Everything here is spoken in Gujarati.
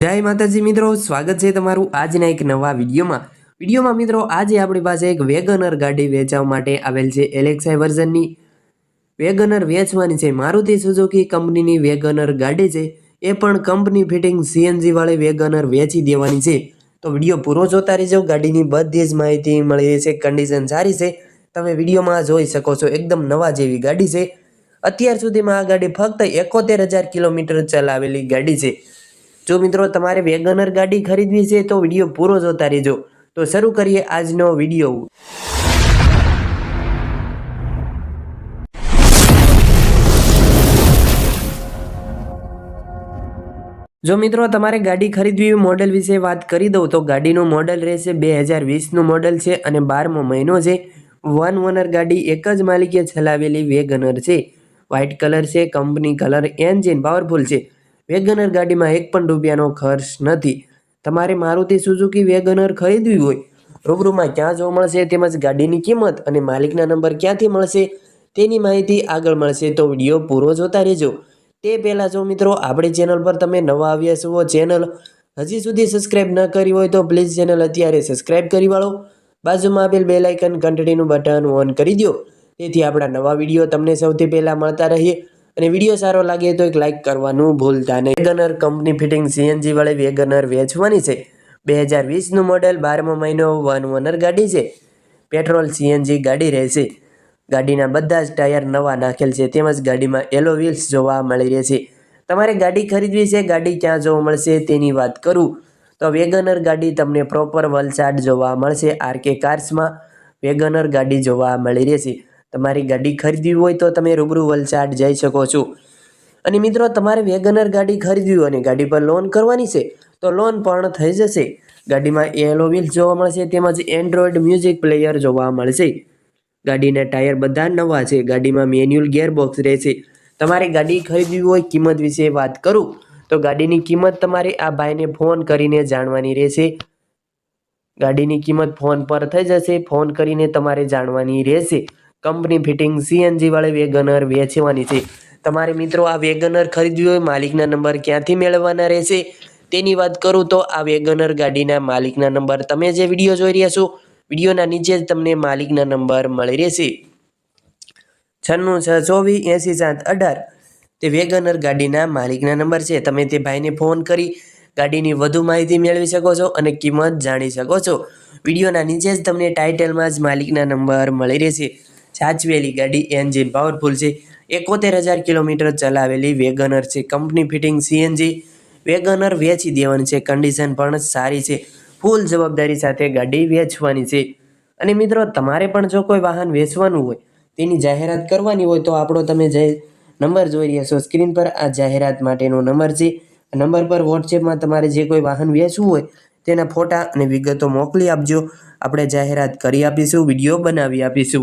જય માતાજી મિત્રો, સ્વાગત છે તમારું આજના એક નવા વિડીયોમાં. વિડીયોમાં મિત્રો, આજે આપણી પાસે એક વેગનર ગાડી વેચવા માટે આવેલ છે એલેક્સાઈ વર્ઝનની. વેગનર વેચવાની છે મારુતિ સુઝુકી કંપનીની વેગનર ગાડી છે. એ પણ કંપની ફિટિંગ સીએનજી વાળી વેગનર વેચી દેવાની છે. તો વીડિયો પૂરો જોતા રહેજો, ગાડીની બધી જ માહિતી મળી છે કન્ડિશન સારી છે. તમે વિડીયોમાં જોઈ શકો છો, એકદમ નવા જેવી ગાડી છે. અત્યાર સુધીમાં આ ગાડી ફક્ત એકોતેર હજાર કિલોમીટર ચલાવેલી ગાડી છે. જો મિત્રો તમારે વેગનર ગાડી ખરીદવી છે તો વીડિયો પૂરો જોતા રહેજો. તો શરૂ કરીએ આજનો વીડિયો. જો મિત્રો તમારે ગાડી ખરીદવી મોડલ વિશે વાત કરી દઉં, તો ગાડીનું મોડેલ રહેશે બે હજાર વીસનું મોડેલ છે અને બારમો મહિનો છે. વન ઓનર ગાડી એક જ માલિકે ચલાવેલી વેગનર છે. વ્હાઇટ કલર છે, કંપની કલર, એન્જિન પાવરફુલ છે. વેગનર ગાડીમાં એક પણ રૂપિયાનો ખર્ચ નથી. તમારે મારુતિ સુઝુકી વેગનર ખરીદવી હોય, રૂબરૂમાં ક્યાં જોવા મળશે તેમજ ગાડીની કિંમત અને માલિકના નંબર ક્યાંથી મળશે તેની માહિતી આગળ મળશે તો વીડિયો પૂરો જોતા રહેજો. તે પહેલાં જો મિત્રો, આપણી ચેનલ પર તમે નવા આવ્યા છો, ચેનલ હજી સુધી સબસ્ક્રાઇબ ન કરી હોય તો પ્લીઝ ચેનલ અત્યારે સબસ્ક્રાઇબ કરી વાળો. બાજુમાં આપેલ બેલ આઇકન ઘંટડીનું બટન ઓન કરી દો તેથી આપણા નવા વીડિયો તમને સૌથી પહેલાં મળતા રહીએ. અને વીડિયો સારો લાગે તો એક લાઇક કરવાનું ભૂલતા નહીં. વેગનર કંપની ફિટિંગ સીએનજી વાળી વેગનર વેચવાની છે. બે હજાર વીસનું મોડેલ બારમો મહિનો વન ઓનર ગાડી છે. પેટ્રોલ સીએનજી ગાડી રહેશે. ગાડીના બધા જ ટાયર નવા નાખેલ છે. તેમજ ગાડીમાં એલો વ્હીલ્સ જોવા મળી રહે છે. તમારે ગાડી ખરીદવી છે, ગાડી ક્યાં જોવા મળશે તેની વાત કરું. તો વેગનર ગાડી તમને પ્રોપર વલસાડ જોવા મળશે. આરકે કાર્સમાં વેગનર ગાડી જોવા મળી રહેશે. તમારી ગાડી ખરીદવી હોય તો તમે રૂબરૂ વલસાડ જઈ શકો છો. અને મિત્રો, તમારે વેગનર ગાડી ખરીદવી અને ગાડી પર લોન કરવાની છે, તો લોન પણ થઈ જશે. ગાડીમાં એલો વ્હીલ જોવા મળશે, તેમજ એન્ડ્રોઈડ મ્યુઝિક પ્લેયર જોવા મળશે. ગાડીના ટાયર બધા નવા છે, ગાડીમાં મેન્યુઅલ ગેરબોક્સ રહેશે. તમારે ગાડી ખરીદવી હોય કિંમત વિશે વાત કરું, તો ગાડીની કિંમત તમારે આ ભાઈને ફોન કરીને જાણવાની રહેશે. ગાડીની કિંમત ફોન પર થઈ જશે, ફોન કરીને તમારે જાણવાની રહેશે. કંપની ફિટિંગ સીએનજી વાળી વેગનર વેચવાની છે. તમારે મિત્રો આ વેગનર ખરીદવી હોય, માલિકના નંબર ક્યાંથી મેળવવાના રહેશે? તેની વાત કરું તો આ વેગનર ગાડીના માલિકના નંબર તમે જે વીડિયો જોઈ રહ્યા છો, વિડીયોના નીચે જ તમને માલિકના નંબર મળી રહેશે. છન્નું છ, ચોવીસ, એંસી, સાત, અઢાર. તે વેગનર ગાડીના માલિકના નંબર છે. તમે તે ભાઈને ફોન કરી ગાડીની વધુ માહિતી મેળવી શકો છો અને કિંમત જાણી શકો છો. વિડીયોના નીચે જ તમને ટાઇટલમાં જ માલિકના નંબર મળી રહેશે. સાચવેલી ગાડી એન્જિન પાવરફુલ છે. એકોતેર હજાર કિલોમીટર ચલાવેલી વેગનર છે. કંપની ફિટિંગ સીએનજી વેગનર વેચી દેવાની છે. કન્ડિશન પણ સારી છે. ફૂલ જવાબદારી સાથે ગાડી વેચવાની છે. અને મિત્રો, તમારે પણ જો કોઈ વાહન વેચવાનું હોય, તેની જાહેરાત કરવાની હોય તો આપણો તમે જે નંબર જોઈ રહ્યા છો, સ્ક્રીન પર આ જાહેરાત માટેનો નંબર છે. નંબર પર વોટ્સએપમાં તમારે જે કોઈ વાહન વેચવું હોય, તેના ફોટા અને વિગતો મોકલી આપજો. આપણે જાહેરાત કરી આપીશું, વીડિયો બનાવી આપીશું.